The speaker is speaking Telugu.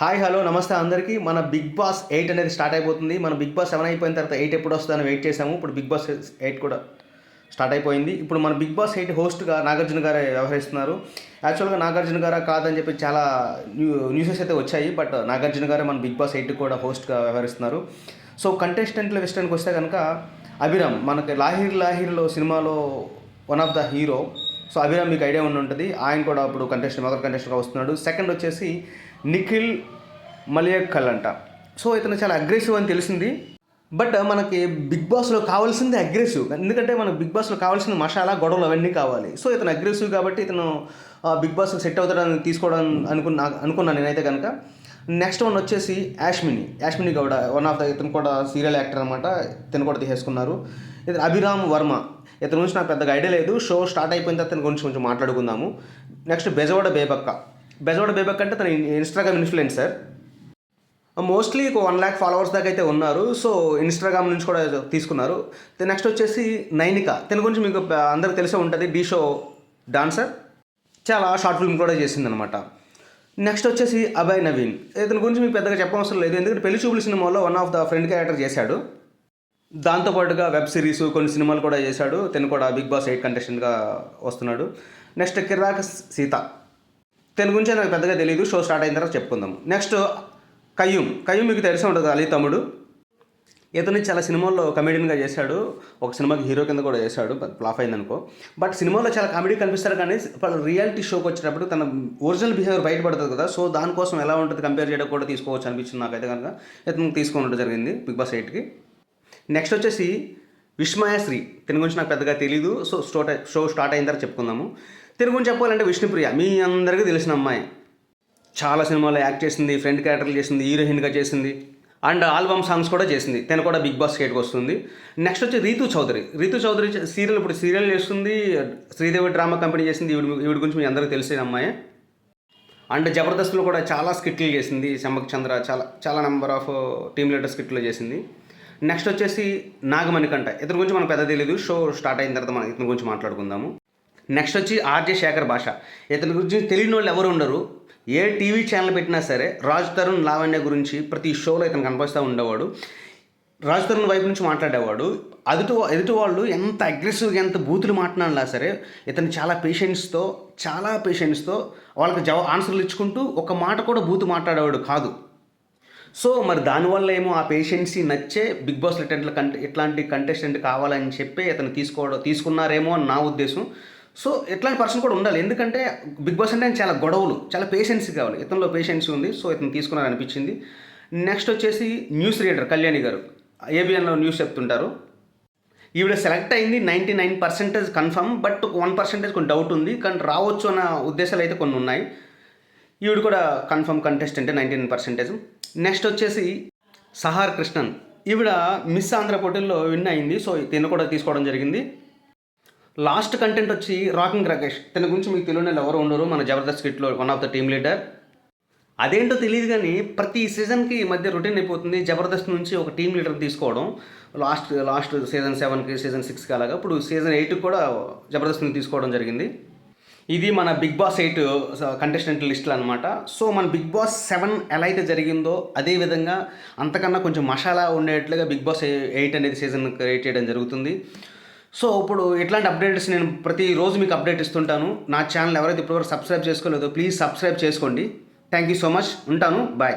హాయ్ హలో నమస్తే అందరికీ. మన బిగ్ బాస్ ఎయిట్ అనేది స్టార్ట్ అయిపోతుంది. మన బిగ్ బాస్ సెవెన్ అయిపోయిన తర్వాత ఎయిట్ ఎప్పుడు వస్తుందని వెయిట్ చేసాము ఇప్పుడు బిగ్ బాస్ ఎయిట్ కూడా స్టార్ట్ అయిపోయింది. ఇప్పుడు మన బిగ్ బాస్ ఎయిట్ హోస్ట్గా నాగార్జున గారే వ్యవహరిస్తున్నారు. యాక్చువల్గా నాగార్జున గారా కాదని చెప్పి చాలా న్యూ న్యూసెస్ అయితే వచ్చాయి. బట్ నాగార్జున గారే మన బిగ్ బాస్ ఎయిట్ కూడా హోస్ట్గా వ్యవహరిస్తున్నారు. సో కంటెస్టెంట్ల విషయానికి వస్తే కనుక అభిరామ్ మనకి లాహిర్ లాహిర్లో సినిమాలో one of the hero. So Abhiram మీకు ఐడియా ఉండి ఉంటుంది. ఆయన కూడా ఇప్పుడు కంటెస్టెంట్ మొదటి కంటెస్టెంట్గా వస్తున్నాడు. సెకండ్ వచ్చేసి నిఖిల్ మలియక్కల్ అంట సో ఇతను చాలా అగ్రెసివ్ అని తెలిసింది. బట్ మనకి బిగ్ బాస్లో కావాల్సింది అగ్రెసివ్ ఎందుకంటే మనకు బిగ్ బాస్లో కావాల్సిన మసాలా గొడవలు అవన్నీ కావాలి. సో ఇతను అగ్రెసివ్ కాబట్టి ఇతను బిగ్ బాస్ సెట్ అవుతాడని తీసుకోవడం అనుకున్నా అనుకున్నాను నేనైతే కనుక నెక్స్ట్ వన్ వచ్చేసి Yashmini Yashmini Gowda one of the ఇతను కూడా సీరియల్ యాక్టర్ అనమాట ఇతను కూడా తీసేసుకున్నారు. ఇతను అభిరామ్ వర్మ. ఇతని గురించి నాకు పెద్దగా ఐడియా లేదు. షో స్టార్ట్ అయిపోయిన తర్వాత ఇతని గురించి కొంచెం మాట్లాడుకుందాము. నెక్స్ట్ బెజవాడ బేబక్క. బెజవాడ బేబక్ అంటే తన ఇన్స్టాగ్రామ్ ఇన్ఫ్లుయెన్సర్ మోస్ట్లీ ఒక వన్ ల్యాక్ ఫాలోవర్స్ దాకా అయితే ఉన్నారు. సో ఇన్స్టాగ్రామ్ నుంచి కూడా తీసుకున్నారు. నెక్స్ట్ వచ్చేసి నైనిక. దీని గురించి మీకు uh, అందరికి తెలిసే ఉంటుంది. డీ షో డాన్సర్ చాలా షార్ట్ ఫిల్మ్ కూడా చేసిందనమాట నెక్స్ట్ వచ్చేసి అభయ్ నవీన్. Uh, ఇతని గురించి మీకు పెద్దగా చెప్పవసరం లేదు. ఎందుకంటే పెళ్ళి చూపుల సినిమాలో one of the friend character చేశాడు. దాంతోపాటుగా వెబ్ సిరీస్ కొన్ని సినిమాలు కూడా చేశాడు. తను కూడా బిగ్ బాస్ ఎయిట్ కంటెస్టెంట్గా వస్తున్నాడు. నెక్స్ట్ కిరాక్ సీత. తన గురించి నాకు పెద్దగా తెలియదు షో స్టార్ట్ అయిన తర్వాత చెప్పుకుందాం. నెక్స్ట్ కయ్యూమ్. కయ్యూమ్ మీకు తెలిసే ఉంటుంది అలీ తమ్ముడు. ఇతను చాలా సినిమాల్లో కమెడియన్గా చేశాడు. ఒక సినిమాకి హీరో కింద కూడా చేశాడు ఫ్లాప్ అయింది అనుకో బట్ సినిమాలో చాలా కామెడీ కనిపిస్తారు కానీ రియాలిటీ షోకి వచ్చేటప్పుడు తన ఒరిజినల్ బిహేవియర్ బయటపడుతుంది కదా. సో దానికోసం ఎలా ఉంటుంది కంపేర్ చేయడం కూడా తీసుకోవచ్చు అనిపించింది నాకైతే కనుక. ఇతను తీసుకోవడం జరిగింది బిగ్ బాస్ ఎయిట్కి నెక్స్ట్ వచ్చేసి విస్మయశ్రీ దీని గురించి నాకు పెద్దగా తెలీదు. సో స్టోట్ షో స్టార్ట్ అయిన తర్వాత చెప్పుకుందాము. దీని గురించి చెప్పాలంటే విష్ణుప్రియ మీ అందరికీ తెలిసిన అమ్మాయి. చాలా సినిమాలో యాక్ట్ చేసింది ఫ్రెండ్ క్యారెక్టర్లు చేసింది హీరోయిన్గా చేసింది. అండ్ ఆల్బమ్ సాంగ్స్ కూడా చేసింది. తను కూడా బిగ్ బాస్ స్టేట్కి వస్తుంది. నెక్స్ట్ వచ్చి రీతు చౌదరి. రీతు చౌదరి సీరియల్ ఇప్పుడు సీరియల్ చేస్తుంది. శ్రీదేవి డ్రామా కంపెనీ చేసింది. ఈవిడ ఈవిడ గురించి మీ అందరికీ తెలిసిన అమ్మాయి. అండ్ జబర్దస్త్లో కూడా చాలా స్కిట్లు చేసింది. శంబక్ చంద్ర చాలా చాలా నెంబర్ ఆఫ్ టీమ్ లీడర్ స్కిట్లు చేసింది. నెక్స్ట్ వచ్చేసి నాగమణికంట ఇతని గురించి మనకు పెద్ద తెలియదు షో స్టార్ట్ అయిన తర్వాత మనం ఇతని గురించి మాట్లాడుకుందాము. నెక్స్ట్ వచ్చి ఆర్జే శేఖర్ భాష. ఇతని గురించి తెలియని వాళ్ళు ఎవరు ఉండరు. ఏ టీవీ ఛానల్ పెట్టినా సరే రాజ్ తరుణ్ లావణ్య గురించి ప్రతి షోలో ఇతను కనిపిస్తూ ఉండేవాడు. రాజ్ తరుణ్ వైపు నుంచి మాట్లాడేవాడు. అదుటి ఎదుటి వాళ్ళు ఎంత అగ్రెసివ్గా ఎంత బూతులు మాట్లాడినా సరే ఇతను చాలా పేషెన్స్తో చాలా పేషెన్స్తో వాళ్ళకి జవా ఆన్సర్లు ఇచ్చుకుంటూ ఒక మాట కూడా బూతు మాట్లాడేవాడు కాదు. సో మరి దానివల్ల ఏమో ఆ పేషెన్సీ నచ్చే బిగ్ బాస్ ఇట్లాంటి కంటే ఇట్లాంటి కంటెస్టెంట్ కావాలని చెప్పి ఇతను తీసుకోవడం తీసుకున్నారేమో అని నా ఉద్దేశం. సో ఇట్లాంటి పర్సన్ కూడా ఉండాలి. ఎందుకంటే బిగ్ బాస్ అంటే చాలా గొడవలు చాలా పేషెన్సీ కావాలి. ఇతనిలో పేషెన్సీ ఉంది సో ఇతను తీసుకున్నారు అనిపించింది. నెక్స్ట్ వచ్చేసి న్యూస్ రీడర్ కళ్యాణి గారు. ఏబిఎన్లో న్యూస్ చెప్తుంటారు. ఈవిడ సెలెక్ట్ అయింది ninety nine percentage confirm but one percentage కొన్ని డౌట్ ఉంది. కానీ రావచ్చు అన్న ఉద్దేశాలు అయితే కొన్ని ఉన్నాయి. ఈవిడ కూడా confirm contestant ninety nine percentage. Next వచ్చేసి సహార్ కృష్ణన్. ఈవిడ మిస్ ఆంధ్ర పోటీల్లో విన్ అయింది. సో తిను కూడా తీసుకోవడం జరిగింది. లాస్ట్ కంటెంట్ వచ్చి రాకింగ్ రాకేష్ తన గురించి మీకు తెలియని వాళ్ళు ఎవరు ఉండరు. మన Jabardasth కిట్లో one of the team leader అదేంటో తెలియదు కానీ ప్రతి సీజన్కి ఈ మధ్య రొటీన్ అయిపోతుంది. జబర్దస్త్ నుంచి ఒక టీం లీడర్ తీసుకోవడం. లాస్ట్ లాస్ట్ సీజన్ సెవెన్కి సీజన్ సిక్స్కి అలాగా. ఇప్పుడు సీజన్ ఎయిట్కి కూడా జబర్దస్త్ని తీసుకోవడం జరిగింది. ఇది మన బిగ్ బాస్ ఎయిట్ కంటెస్టెంట్ లిస్టులు అనమాట సో మన బిగ్ బాస్ సెవెన్ ఎలా అయితే జరిగిందో అదే విధంగా అంతకన్నా కొంచెం మసాలా ఉండేట్లుగా బిగ్ బాస్ ఎయిట్ అనేది సీజన్ క్రియేట్ చేయడం జరుగుతుంది. సో ఇప్పుడు ఇట్లాంటి అప్డేట్స్ నేను ప్రతిరోజు మీకు అప్డేట్ ఇస్తుంటాను. నా ఛానల్ ఎవరైతే ఇప్పటివరకు సబ్స్క్రైబ్ చేసుకోలేదో ప్లీజ్ సబ్స్క్రైబ్ చేసుకోండి. థ్యాంక్ యూ సో మచ్ ఉంటాను. బాయ్